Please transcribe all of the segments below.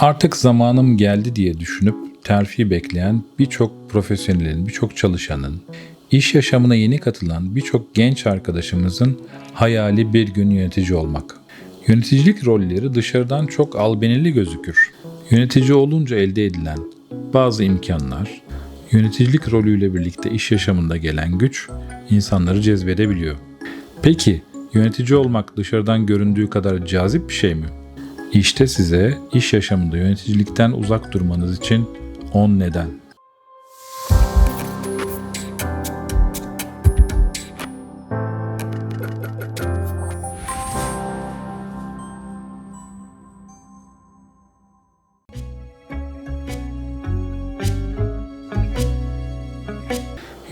Artık zamanım geldi diye düşünüp terfi bekleyen birçok profesyonelin, birçok çalışanın, iş yaşamına yeni katılan birçok genç arkadaşımızın hayali bir gün yönetici olmak. Yöneticilik rolleri dışarıdan çok albenili gözükür. Yönetici olunca elde edilen bazı imkanlar, yöneticilik rolüyle birlikte iş yaşamında gelen güç insanları cezbedebiliyor. Peki yönetici olmak dışarıdan göründüğü kadar cazip bir şey mi? İşte size iş yaşamında yöneticilikten uzak durmanız için 10 neden.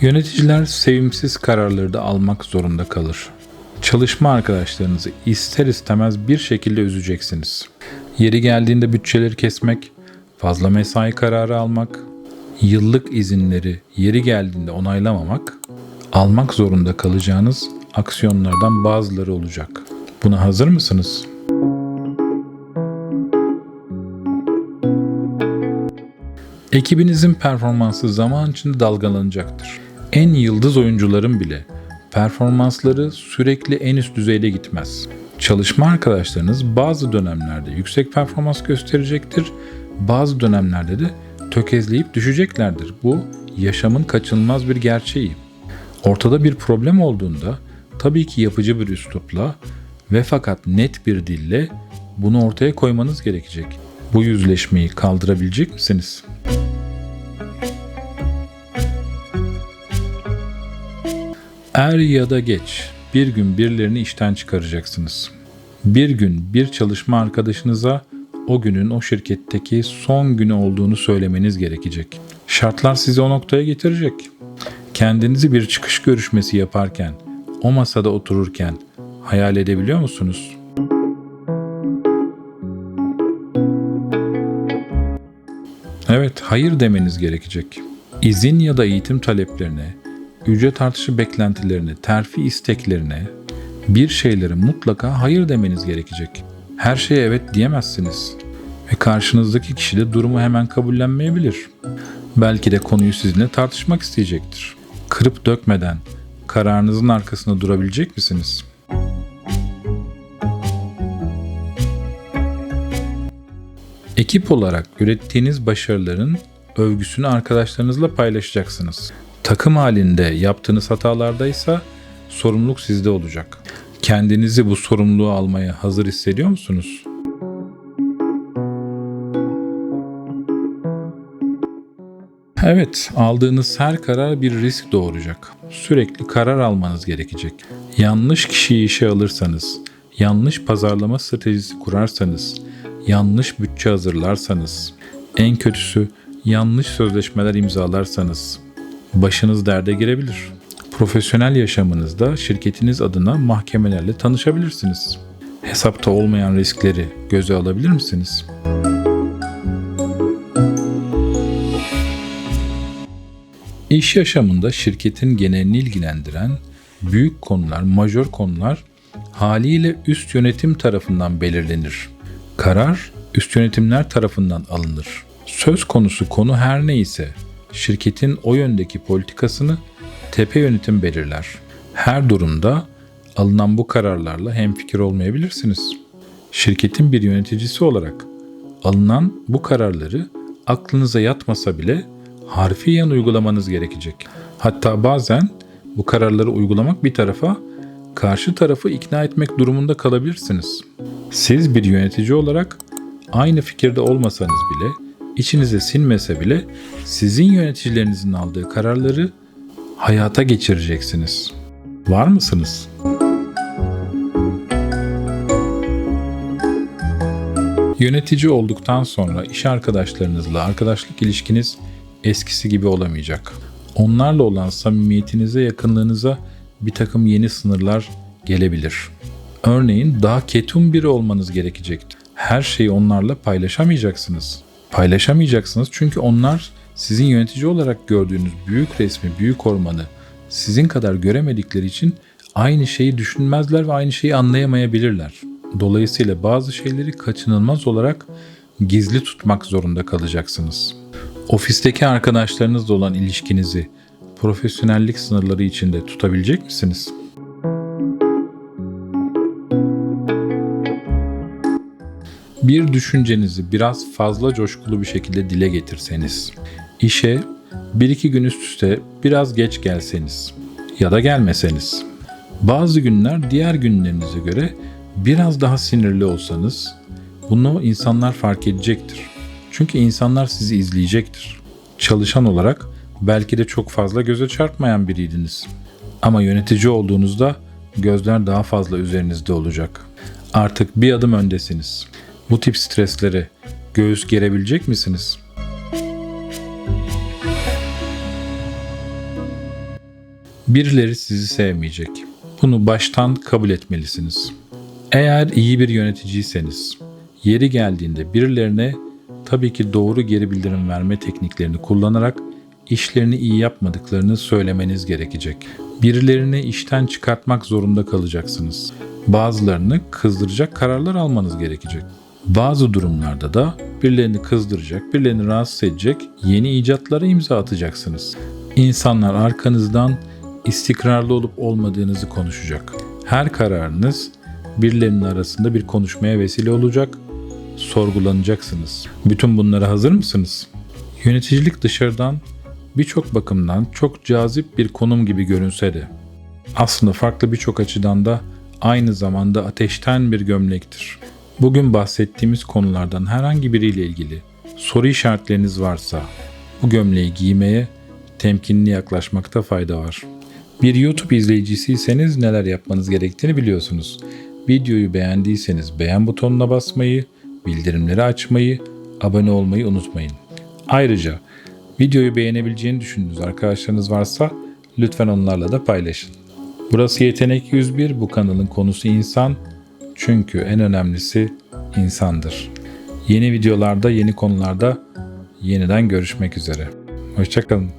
Yöneticiler sevimsiz kararları da almak zorunda kalır. Çalışma arkadaşlarınızı ister istemez bir şekilde üzeceksiniz. Yeri geldiğinde bütçeleri kesmek, fazla mesai kararı almak, yıllık izinleri yeri geldiğinde onaylamamak, almak zorunda kalacağınız aksiyonlardan bazıları olacak. Buna hazır mısınız? Ekibinizin performansı zaman içinde dalgalanacaktır. En yıldız oyuncuların bile performansları sürekli en üst düzeyde gitmez. Çalışma arkadaşlarınız bazı dönemlerde yüksek performans gösterecektir, bazı dönemlerde de tökezleyip düşeceklerdir. Bu yaşamın kaçınılmaz bir gerçeği. Ortada bir problem olduğunda tabii ki yapıcı bir üslupla ve fakat net bir dille bunu ortaya koymanız gerekecek. Bu yüzleşmeyi kaldırabilecek misiniz? Er ya da geç bir gün birilerini işten çıkaracaksınız. Bir gün bir çalışma arkadaşınıza o günün o şirketteki son günü olduğunu söylemeniz gerekecek. Şartlar sizi o noktaya getirecek. Kendinizi bir çıkış görüşmesi yaparken, o masada otururken hayal edebiliyor musunuz? Evet, hayır demeniz gerekecek. İzin ya da eğitim taleplerine, ücret artışı beklentilerine, terfi isteklerine, bir şeylere mutlaka hayır demeniz gerekecek. Her şeye evet diyemezsiniz. Ve karşınızdaki kişi de durumu hemen kabullenmeyebilir. Belki de konuyu sizinle tartışmak isteyecektir. Kırıp dökmeden kararınızın arkasında durabilecek misiniz? Ekip olarak ürettiğiniz başarıların övgüsünü arkadaşlarınızla paylaşacaksınız. Takım halinde yaptığınız hatalardaysa sorumluluk sizde olacak. Kendinizi bu sorumluluğu almaya hazır hissediyor musunuz? Evet, aldığınız her karar bir risk doğuracak. Sürekli karar almanız gerekecek. Yanlış kişiyi işe alırsanız, yanlış pazarlama stratejisi kurarsanız, yanlış bütçe hazırlarsanız, en kötüsü yanlış sözleşmeler imzalarsanız başınız derde girebilir. Profesyonel yaşamınızda şirketiniz adına mahkemelerle tanışabilirsiniz. Hesapta olmayan riskleri göze alabilir misiniz? İş yaşamında şirketin genelini ilgilendiren büyük konular, majör konular haliyle üst yönetim tarafından belirlenir. Karar üst yönetimler tarafından alınır. Söz konusu konu her neyse şirketin o yöndeki politikasını tepe yönetim belirler. Her durumda alınan bu kararlarla hemfikir olmayabilirsiniz. Şirketin bir yöneticisi olarak alınan bu kararları aklınıza yatmasa bile harfiyen uygulamanız gerekecek. Hatta bazen bu kararları uygulamak bir tarafa, karşı tarafı ikna etmek durumunda kalabilirsiniz. Siz bir yönetici olarak aynı fikirde olmasanız bile, içinize sinmese bile sizin yöneticilerinizin aldığı kararları hayata geçireceksiniz. Var mısınız? Yönetici olduktan sonra iş arkadaşlarınızla arkadaşlık ilişkiniz eskisi gibi olamayacak. Onlarla olan samimiyetinize, yakınlığınıza bir takım yeni sınırlar gelebilir. Örneğin daha ketum biri olmanız gerekecektir. Her şeyi onlarla paylaşamayacaksınız. Paylaşamayacaksınız çünkü onlar sizin yönetici olarak gördüğünüz büyük resmi, büyük ormanı sizin kadar göremedikleri için aynı şeyi düşünmezler ve aynı şeyi anlayamayabilirler. Dolayısıyla bazı şeyleri kaçınılmaz olarak gizli tutmak zorunda kalacaksınız. Ofisteki arkadaşlarınızla olan ilişkinizi profesyonellik sınırları içinde tutabilecek misiniz? Bir düşüncenizi biraz fazla coşkulu bir şekilde dile getirseniz, işe bir iki gün üst üste biraz geç gelseniz ya da gelmeseniz, bazı günler diğer günlerinize göre biraz daha sinirli olsanız bunu insanlar fark edecektir. Çünkü insanlar sizi izleyecektir. Çalışan olarak belki de çok fazla göze çarpmayan biriydiniz. Ama yönetici olduğunuzda gözler daha fazla üzerinizde olacak. Artık bir adım öndesiniz. Bu tip streslere göğüs gerebilecek misiniz? Birileri sizi sevmeyecek. Bunu baştan kabul etmelisiniz. Eğer iyi bir yöneticiyseniz, yeri geldiğinde birilerine tabii ki doğru geri bildirim verme tekniklerini kullanarak işlerini iyi yapmadıklarını söylemeniz gerekecek. Birilerini işten çıkartmak zorunda kalacaksınız. Bazılarını kızdıracak kararlar almanız gerekecek. Bazı durumlarda da birilerini kızdıracak, birilerini rahatsız edecek yeni icatlara imza atacaksınız. İnsanlar arkanızdan istikrarlı olup olmadığınızı konuşacak. Her kararınız birilerinin arasında bir konuşmaya vesile olacak, sorgulanacaksınız. Bütün bunlara hazır mısınız? Yöneticilik dışarıdan birçok bakımdan çok cazip bir konum gibi görünse de aslında farklı birçok açıdan da aynı zamanda ateşten bir gömlektir. Bugün bahsettiğimiz konulardan herhangi biriyle ilgili soru işaretleriniz varsa bu gömleği giymeye temkinli yaklaşmakta fayda var. Bir YouTube izleyicisiyseniz neler yapmanız gerektiğini biliyorsunuz. Videoyu beğendiyseniz beğen butonuna basmayı, bildirimleri açmayı, abone olmayı unutmayın. Ayrıca videoyu beğenebileceğini düşündüğünüz arkadaşlarınız varsa lütfen onlarla da paylaşın. Burası Yetenek 101, bu kanalın konusu insan. Çünkü en önemlisi insandır. Yeni videolarda, yeni konularda yeniden görüşmek üzere. Hoşçakalın.